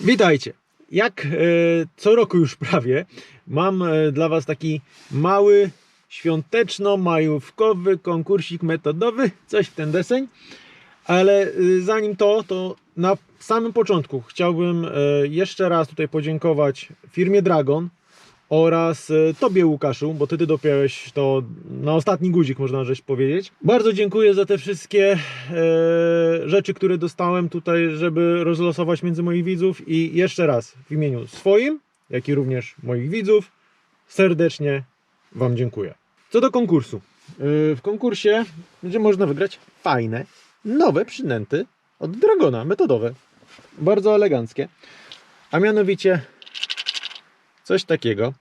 Witajcie. Jak e, co roku już prawie mam e, dla Was taki mały świąteczno-majówkowy konkursik metodowy, coś w ten deseń. Ale e, zanim to, to na samym początku chciałbym jeszcze raz tutaj podziękować firmie Dragon oraz e, Tobie Łukaszu, bo Ty, ty dopiąłeś to na ostatni guzik, można rzecz powiedzieć. Bardzo dziękuję za te wszystkie e, rzeczy, które dostałem tutaj, żeby rozlosować między moich widzów i jeszcze raz w imieniu swoim, jak i również moich widzów serdecznie Wam dziękuję. Co do konkursu. E, w konkursie będzie można wygrać fajne, nowe przynęty od Dragona, metodowe. Bardzo eleganckie. A mianowicie coś takiego.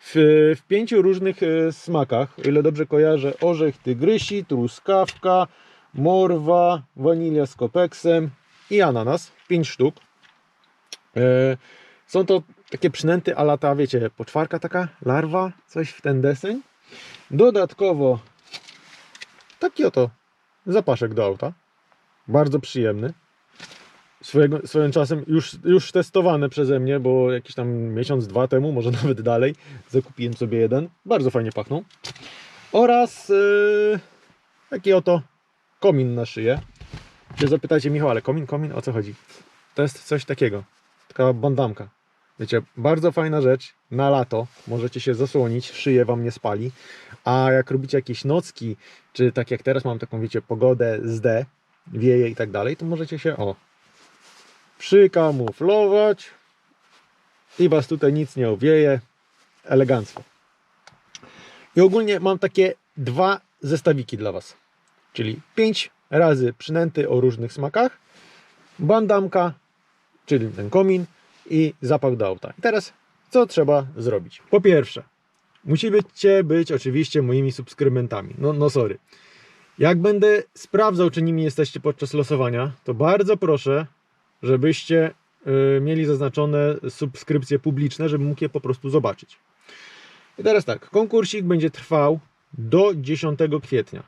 W, w pięciu różnych e, smakach, o ile dobrze kojarzę, orzech tygrysi, truskawka, morwa, wanilia z kopeksem i ananas. Pięć sztuk. E, są to takie przynęty a lata, wiecie, poczwarka taka, larwa, coś w ten deseń. Dodatkowo taki oto zapaszek do auta. Bardzo przyjemny swojego, swoim czasem już, już testowane przeze mnie, bo jakiś tam miesiąc, dwa temu, może nawet dalej, zakupiłem sobie jeden. Bardzo fajnie pachną. Oraz yy, taki oto komin na szyję. Czy zapytacie Michał, ale komin, komin, o co chodzi? To jest coś takiego. Taka bandamka. Wiecie, bardzo fajna rzecz na lato. Możecie się zasłonić, szyję wam nie spali. A jak robicie jakieś nocki, czy tak jak teraz mam taką, wiecie, pogodę z D, wieje i tak dalej, to możecie się, o, przykamuflować i was tutaj nic nie owieje. Elegancko. I ogólnie mam takie dwa zestawiki dla was. Czyli 5 razy przynęty o różnych smakach, bandamka, czyli ten komin i zapach do auta. I teraz co trzeba zrobić? Po pierwsze, musicie być oczywiście moimi subskrybentami. No, no sorry. Jak będę sprawdzał, czy nimi jesteście podczas losowania, to bardzo proszę, żebyście y, mieli zaznaczone subskrypcje publiczne, żebym mógł je po prostu zobaczyć. I teraz tak, konkursik będzie trwał do 10 kwietnia.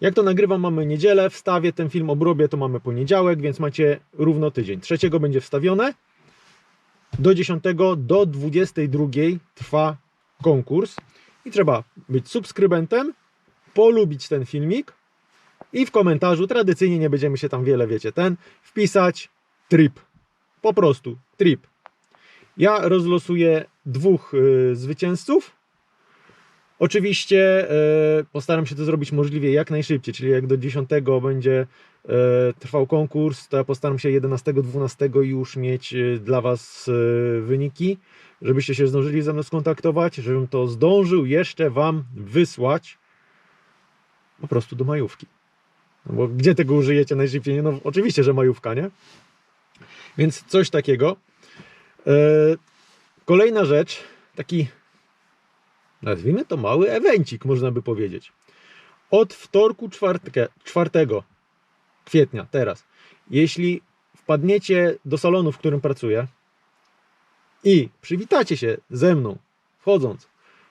Jak to nagrywam, mamy niedzielę, wstawię ten film, obrobię, to mamy poniedziałek, więc macie równo tydzień. Trzeciego będzie wstawione. Do 10 do 22 trwa konkurs i trzeba być subskrybentem, polubić ten filmik i w komentarzu, tradycyjnie nie będziemy się tam wiele, wiecie, ten, wpisać trip. Po prostu trip. Ja rozlosuję dwóch y, zwycięzców. Oczywiście y, postaram się to zrobić możliwie jak najszybciej, czyli jak do 10 będzie y, trwał konkurs, to ja postaram się 11-12 już mieć y, dla Was y, wyniki, żebyście się zdążyli ze mną skontaktować, żebym to zdążył jeszcze Wam wysłać po prostu do majówki. No bo gdzie tego użyjecie najszybciej? No oczywiście, że majówka, nie? Więc coś takiego. E, Kolejna rzecz, taki nazwijmy to mały evencik, można by powiedzieć. Od wtorku 4, 4 kwietnia, teraz, jeśli wpadniecie do salonu, w którym pracuję i przywitacie się ze mną, wchodząc,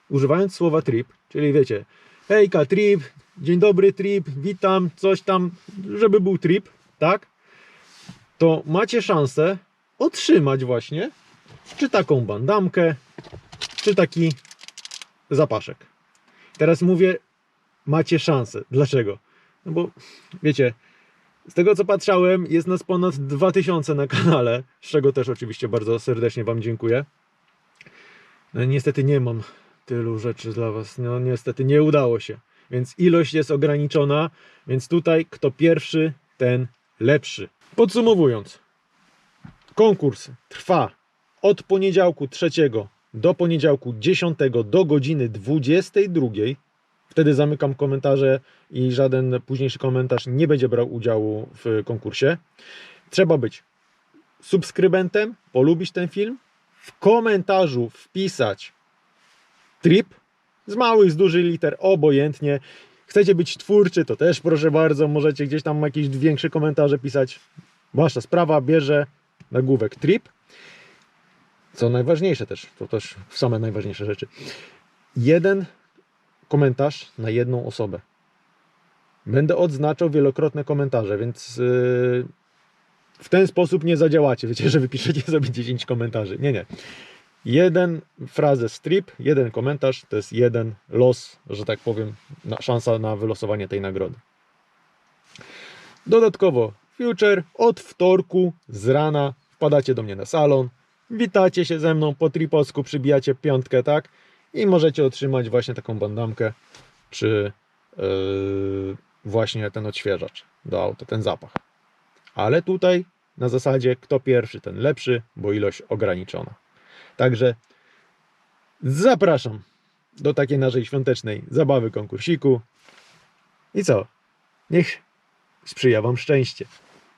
używając słowa trip, czyli wiecie, hejka, trip, dzień dobry, trip, witam, coś tam, żeby był trip, tak? To macie szansę otrzymać właśnie czy taką bandamkę, czy taki zapaszek. Teraz mówię, macie szansę. Dlaczego? No bo wiecie, z tego co patrzałem, jest nas ponad 2000 na kanale, z czego też oczywiście bardzo serdecznie Wam dziękuję. No, niestety nie mam tylu rzeczy dla Was. No niestety nie udało się. Więc ilość jest ograniczona, więc tutaj kto pierwszy, ten lepszy. Podsumowując, konkurs trwa od poniedziałku 3 do poniedziałku 10 do godziny 22. Wtedy zamykam komentarze i żaden późniejszy komentarz nie będzie brał udziału w konkursie. Trzeba być subskrybentem, polubić ten film, w komentarzu wpisać trip z małych, z dużych liter, obojętnie. Chcecie być twórczy, to też proszę bardzo, możecie gdzieś tam jakieś większe komentarze pisać. Wasza sprawa bierze nagłówek trip. Co najważniejsze też, to też same najważniejsze rzeczy. Jeden komentarz na jedną osobę. Będę odznaczał wielokrotne komentarze, więc yy, w ten sposób nie zadziałacie. Wiecie, że wypiszecie sobie 10 komentarzy. Nie, nie. Jeden frazę strip, jeden komentarz to jest jeden los, że tak powiem, na, szansa na wylosowanie tej nagrody. Dodatkowo future od wtorku z rana wpadacie do mnie na salon, witacie się ze mną po tripocku, przybijacie piątkę, tak? I możecie otrzymać właśnie taką bandamkę, czy yy, właśnie ten odświeżacz do auta, ten zapach. Ale tutaj na zasadzie kto pierwszy, ten lepszy, bo ilość ograniczona. Także zapraszam do takiej naszej świątecznej zabawy konkursiku. I co? Niech sprzyja Wam szczęście.